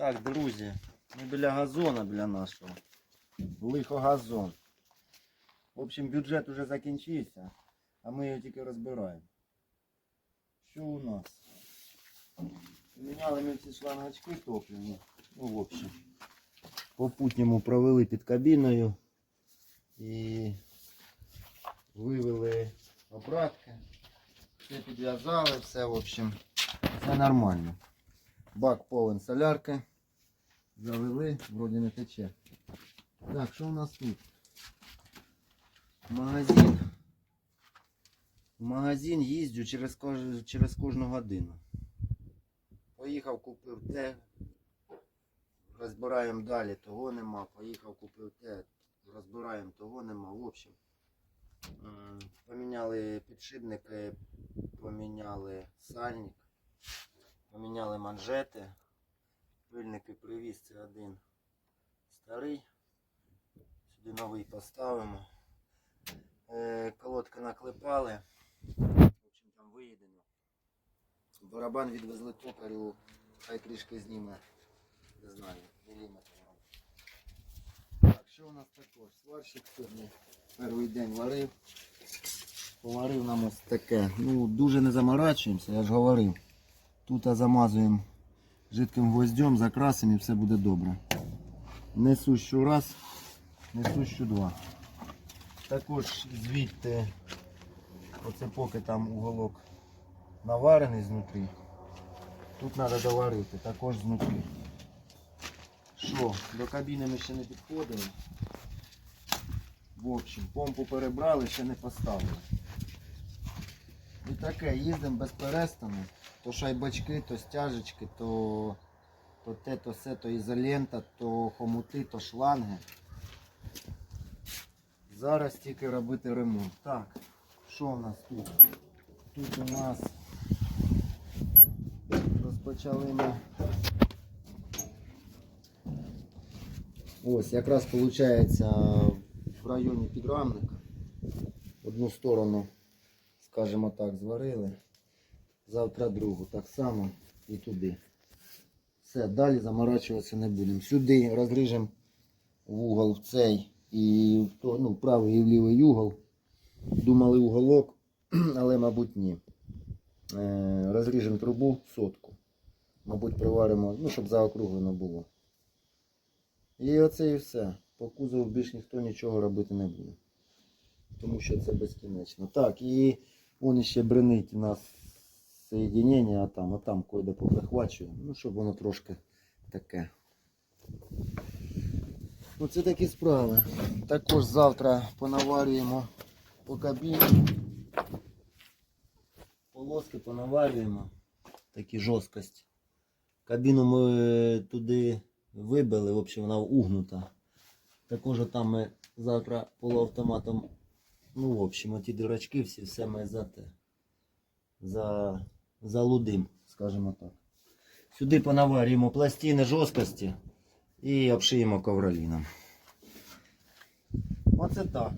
Так, друзі, ми біля газона біля нашого. Лихо газон. В общем, бюджет уже закінчився, а ми його тільки розбираємо. Що у нас? Міняли ми ці шлангачки топливні. Ну, в общем. Попутньому провели під кабіною і вивели обратки. Все підв'язали, все, в общем, все нормально. Бак повен солярки. Завели, вроді не тече. Так, що у нас тут? Магазин. В магазин їздю через, через кожну годину. Поїхав, купив те. Розбираємо далі, того нема. Поїхав, купив те. Розбираємо, того нема. В общем. Поміняли підшипники, поміняли сальник, поміняли манжети. Пильники привіз, це один старий. Сюди новий поставимо. Е, колодки наклепали. В общем, там виїдено. Барабан відвезли токарю, хай трішки зніме. Не знаю, міліметр. Так, що у нас також? Сварщик сьогодні перший день варив. Поварив нам ось таке. Ну, дуже не заморачуємося, я ж говорив. Тут замазуємо жидким гвоздем, закрасимо і все буде добре. Несу що раз, несу що два. Також звідти, оце поки там уголок наварений знутрі. Тут треба доварити, також знутрі. Що, до кабіни ми ще не підходили. В общем, помпу перебрали, ще не поставили. І таке, їздимо без перестану. То шайбачки, то стяжечки, то, то те, то все, то ізолента, то хомути, то шланги. Зараз тільки робити ремонт. Так, що у нас тут? Тут у нас розпочали ми. Ось, якраз виходить в районі підрамника. Одну сторону, скажімо так, зварили. Завтра другу, так само і туди. Все, далі заморачуватися не будемо. Сюди розріжемо вугол в цей і в то, ну, в правий і в лівий угол. Думали уголок, але, мабуть, ні. Е, розріжемо трубу сотку. Мабуть, приваримо, ну, щоб заокруглено було. І оце і все. По кузову більш ніхто нічого робити не буде. Тому що це безкінечно. Так, і вон ще бренить у нас соєдинення, а там, а там койде поприхвачує. Ну, щоб воно трошки таке. Це такі справи. Також завтра понаварюємо по кабіні. Полоски понаварюємо. Такі жорсткості. Кабіну ми туди вибили, в общем, вона угнута. Також там ми завтра полуавтоматом, ну, в общем, оті дирочки всі, все ми за те. За, залудим, скажімо так. Сюди понаварюємо пластини жорсткості і обшиємо ковроліном. Оце так.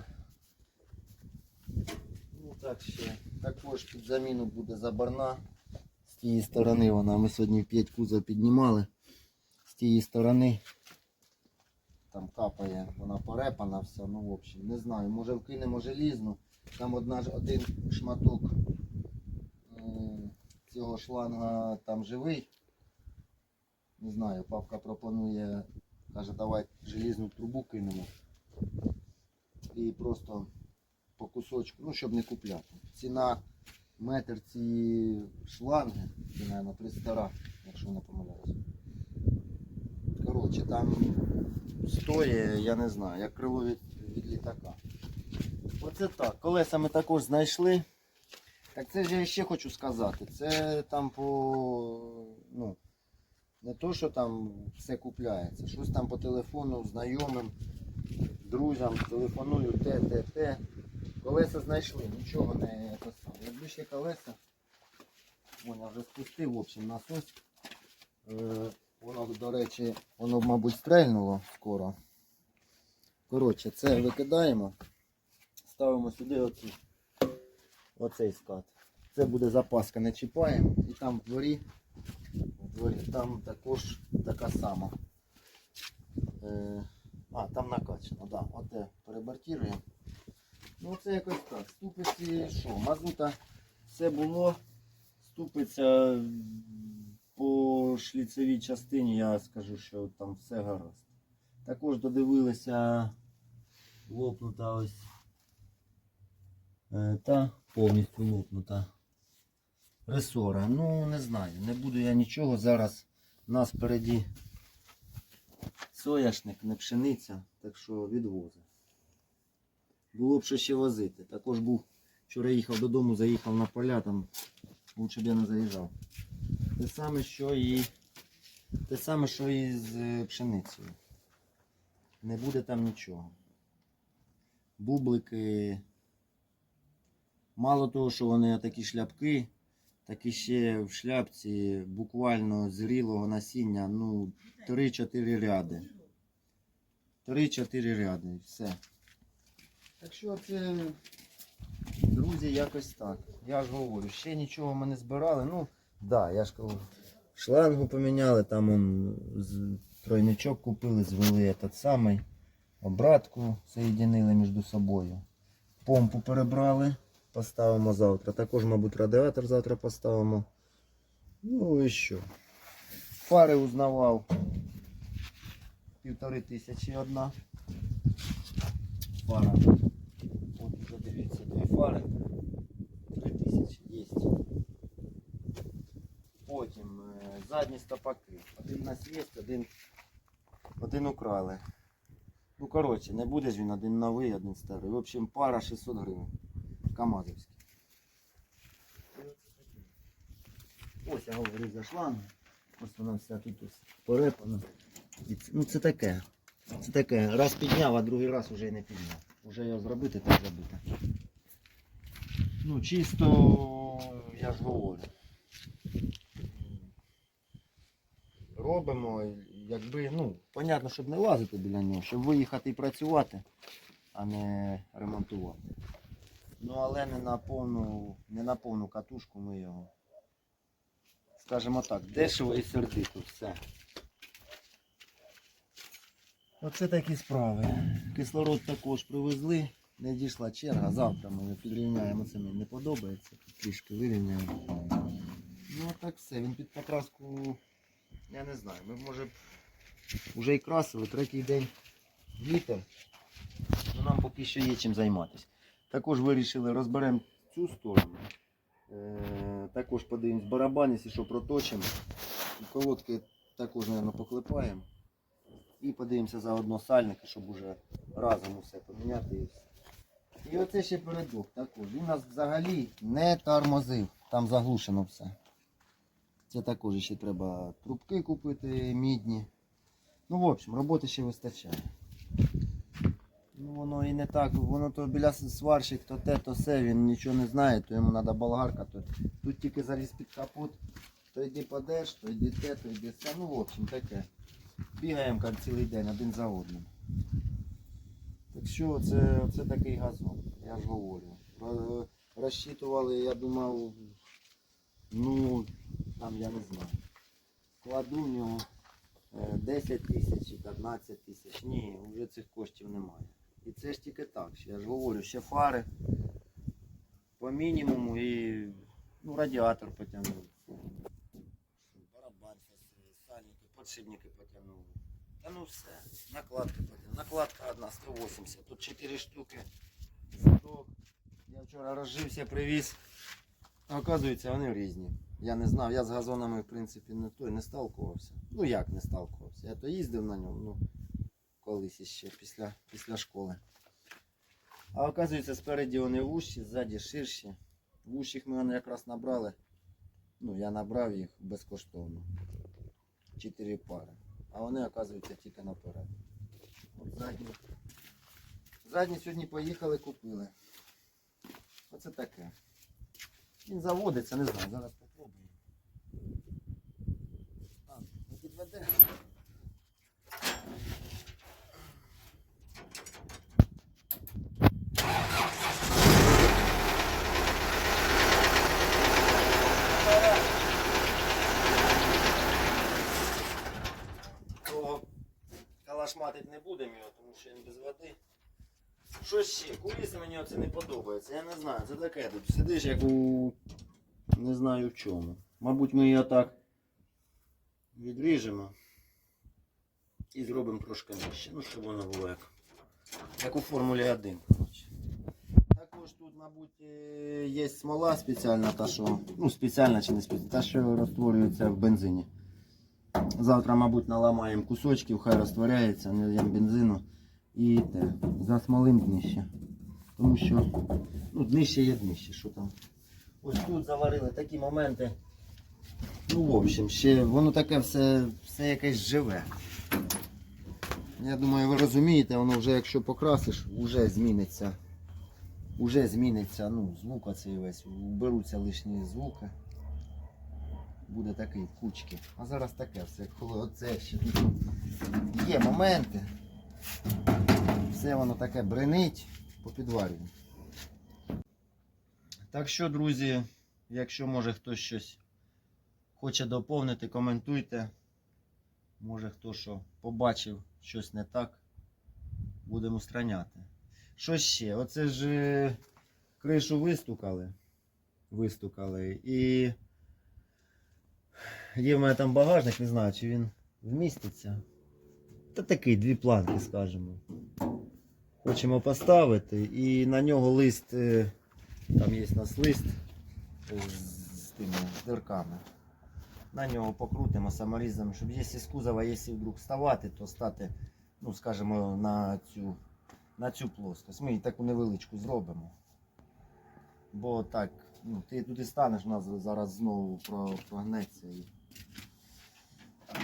Ну так ще. Також під заміну буде забарна. З тієї сторони вона. Ми сьогодні 5 кузов піднімали. З тієї сторони там капає, вона порепана вся. Ну, в общем, не знаю, може вкинемо желізну. Там одна, один шматок цього шланга там живий. Не знаю, папка пропонує, каже, давай желізну трубу кинемо. І просто по кусочку, ну щоб не купляти. Ціна метр цієї шланги, це, мабуть, 300, якщо не помиляюсь. Коротше, там стоїть, я не знаю, як крило від, від літака. Оце так. Колеса ми також знайшли. Так це ж я ще хочу сказати. Це там по. ну, не то, що там все купляється. Щось там по телефону, знайомим, друзям, телефоную те, те, те. Колеса знайшли, нічого не писав. Якби ще колеса, вон я вже спустив, в общем, насос. Е, воно, до речі, воно, мабуть, стрельнуло скоро. Коротше, це викидаємо, ставимо сюди оці, оцей скат. Це буде запаска, не чіпаємо. І там в дворі, в дворі. Там також така сама. Е, а, там накачано, да. Оте перебортіруємо. Ну це якось так. Ступиці що? Мазута все було. Ступиця по шліцевій частині, я скажу, що там все гаразд. Також додивилися лопнута ось та повністю лопнута ресора. Ну, не знаю, не буду я нічого. Зараз у нас впереді соняшник, не пшениця, так що відвозить. Було б що ще возити. Також був, вчора їхав додому, заїхав на поля, там лучше б я не заїжджав. Те саме, що і те саме, що і з е, пшеницею. Не буде там нічого. Бублики. Мало того, що вони такі шляпки, так і ще в шляпці буквально зрілого насіння, ну, 3-4 ряди. 3-4 ряди все. Так що це, друзі, якось так. Я ж говорю, ще нічого ми не збирали. Ну, да, я ж кажу, шлангу поміняли, там он, тройничок купили, звели этот самий, обратку соєдинили між собою. Помпу перебрали, поставимо завтра. Також, мабуть, радіатор завтра поставимо. Ну і що. Фари узнавав. Півтори тисячі одна. Фара. От вже дивіться, дві фари. Три тисячі є. Потім е, задні стопаки. Один у нас є, один, один украли. Ну, коротше, не буде ж він один новий, один старий. В общем, пара 600 гривень. Камазовський. Ось я говорю за шланг. Ось вона вся тут порепана. Ну це таке. Це таке. Раз підняв, а другий раз вже й не підняв. Уже його зробити, так зробити. Ну, чисто, я ж говорю. Робимо, якби, ну, понятно, щоб не лазити біля нього, щоб виїхати і працювати, а не ремонтувати. Ну, але не на повну, не на повну катушку ми його. Скажімо так, дешево і сердито все. Оце такі справи. Кислород також привезли. Не дійшла черга. Завтра ми підрівняємо. Це мені не подобається. Трішки вирівняємо. Ну а так все. Він під покраску. Я не знаю. Ми може б вже і красили. Третій день вітер. Ну, нам поки що є чим займатися. Також вирішили розберемо цю сторону. Е, також подивимось барабан, якщо що проточимо. Колодки також, мабуть, поклепаємо. І подивимося заодно сальники, щоб уже разом усе поміняти і. Оце ще передок також. Він нас взагалі не тормозив. Там заглушено все. Це також ще треба трубки купити мідні. Ну, в общем, роботи ще вистачає. Ну воно і не так, воно то біля сварщик, то те, то все, він нічого не знає, то йому треба болгарка, то тут тільки заліз під капот, то йди подеш, то йди те, то йди все. Ну, в общем, таке. Бігаємо цілий день один за одним. Так що це, це такий газон, я ж говорю. Розчитували, я думав, ну, там я не знаю. Кладу в нього е, 10 тисяч 15 тисяч. Ні, вже цих коштів немає. І це ж тільки так. Я ж говорю, ще фари по мінімуму і ну, радіатор потягнув. Барабан, сальники, подшипники потягнув. Та ну все, накладки потягнув. Накладка одна 180, тут 4 штуки. Я вчора розжився, привіз. Оказується, вони різні. Я не знав, я з газонами, в принципі, не той не сталкувався. Ну як не сталкувався? Я то їздив на ньому, ну колись іще після, після школи. А оказується, спереді вони вущі, ззаді ширші. Вущих ми вони якраз набрали. Ну, я набрав їх безкоштовно. Чотири пари. А вони, оказується, тільки наперед. От задні. Задні сьогодні поїхали, купили. Оце таке. Він заводиться, не знаю, зараз попробуємо. А, не підведе. Калашматить не будемо його, тому що він без води. Що ще? Куліси мені оце не подобається. Я не знаю, це таке тут. Сидиш як у. не знаю в чому. Мабуть, ми її так відріжемо і зробимо трошки нижче. Ну, щоб воно було як, як у Формулі 1. Також тут, мабуть, е, є смола спеціальна, та що. Ну, спеціальна чи не спеціальна, та що розтворюється в бензині. Завтра, мабуть, наламаємо кусочків, хай розтворяється, не даємо бензину і те, засмолим днище. Тому що ну, днище є днище, що там. Ось тут заварили такі моменти. Ну, в общем, ще воно таке все, все якесь живе. Я думаю, ви розумієте, воно вже якщо покрасиш, вже зміниться. Уже зміниться, ну, звук оцей весь, уберуться лишні звуки. Буде такий кучки. А зараз таке все, коли оце ще є моменти. Все воно таке бренить по підварюю. Так що, друзі, якщо може хтось щось хоче доповнити, коментуйте. Може хто що побачив щось не так, будемо устраняти. Що ще? Оце ж е, кришу вистукали. Вистукали. І є в мене там багажник, не знаю, чи він вміститься. Та такий, дві планки, скажімо. Хочемо поставити і на нього лист, е, там є у нас лист е, з тими дирками. На нього покрутимо саморізом, щоб якщо з кузова, якщо вдруг вставати, то стати, ну скажімо, на цю, на цю плоскость. Ми таку невеличку зробимо. Бо так, ну, ти туди станеш, у нас зараз знову прогнеться.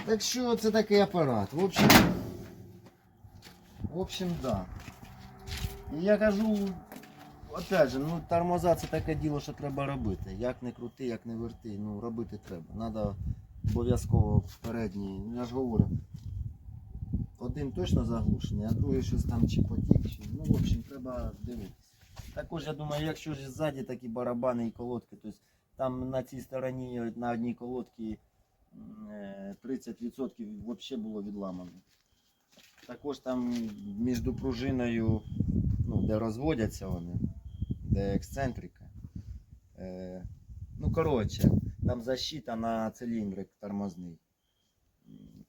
Так що це такий апарат. В общем, в общем, да. І я кажу, опять же, ну тормоза це таке діло, що треба робити. Як не крути, як не верти, ну робити треба. Треба обов'язково передній. Я ж говорю. Один точно заглушений, а другий щось там чи потік, чи. Ну, в общем, треба дивитися. Також я думаю, якщо ж ззаді такі барабани і колодки, то там на цій стороні на одній колодці 30% взагалі було відламано. Також там між пружиною, ну, де розводяться вони, де ексцентрика. Е, ну, коротше, там защита на циліндрик тормозний.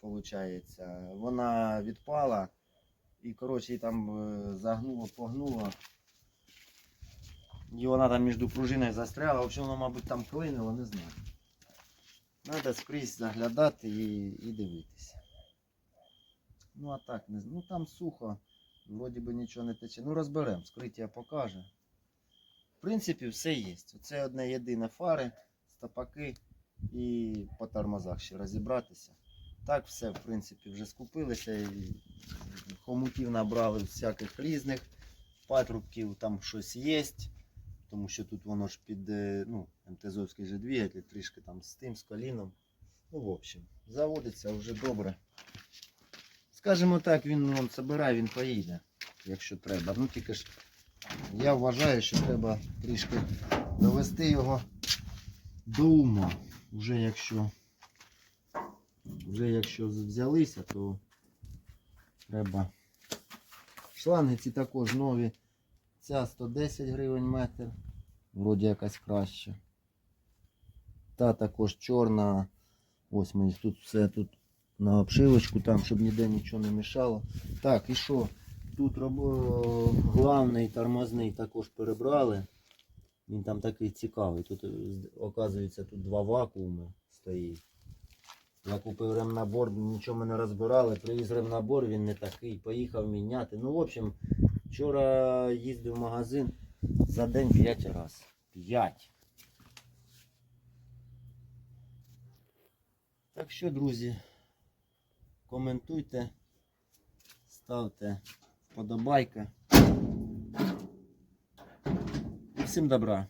Получається. Вона відпала і коротше, там е, загнуло, погнуло. І вона там між пружиною застряла. В общем, воно, мабуть, там клинило, не знаю. Треба скрізь заглядати і, і дивитися. Ну а так, не, ну там сухо, вроді би нічого не тече. Ну розберемо, скриття покаже. В принципі, все є. Це одне єдине фари, стопаки і по тормозах ще розібратися. Так, все, в принципі, вже скупилися. І хомутів набрали всяких різних патрубків, там щось є. Тому що тут воно ж під е, ну, МТЗовський же двигатель, трішки там з тим, з коліном. Ну, в общем, заводиться вже добре. Скажімо так, він он собирає, він поїде, якщо треба. Ну тільки ж я вважаю, що треба трішки довести його до ума. Якщо, вже якщо взялися, то треба. Шланги ці також нові. Ця 110 гривень метр. Вроді якась краща. Та також чорна. Ось мені тут все тут на обшивочку, там, щоб ніде нічого не мішало. Так, і що? Тут роб... главний тормозний також перебрали. Він там такий цікавий. Тут, е, оказується, тут два вакууми стоїть. Я купив ремнабор, нічого ми не розбирали. Привіз ремнабор, він не такий. Поїхав міняти. Ну, в общем, вчора їздив в магазин за день 5 разів. 5. Так що, друзі, коментуйте, ставте вподобайки. І всім добра.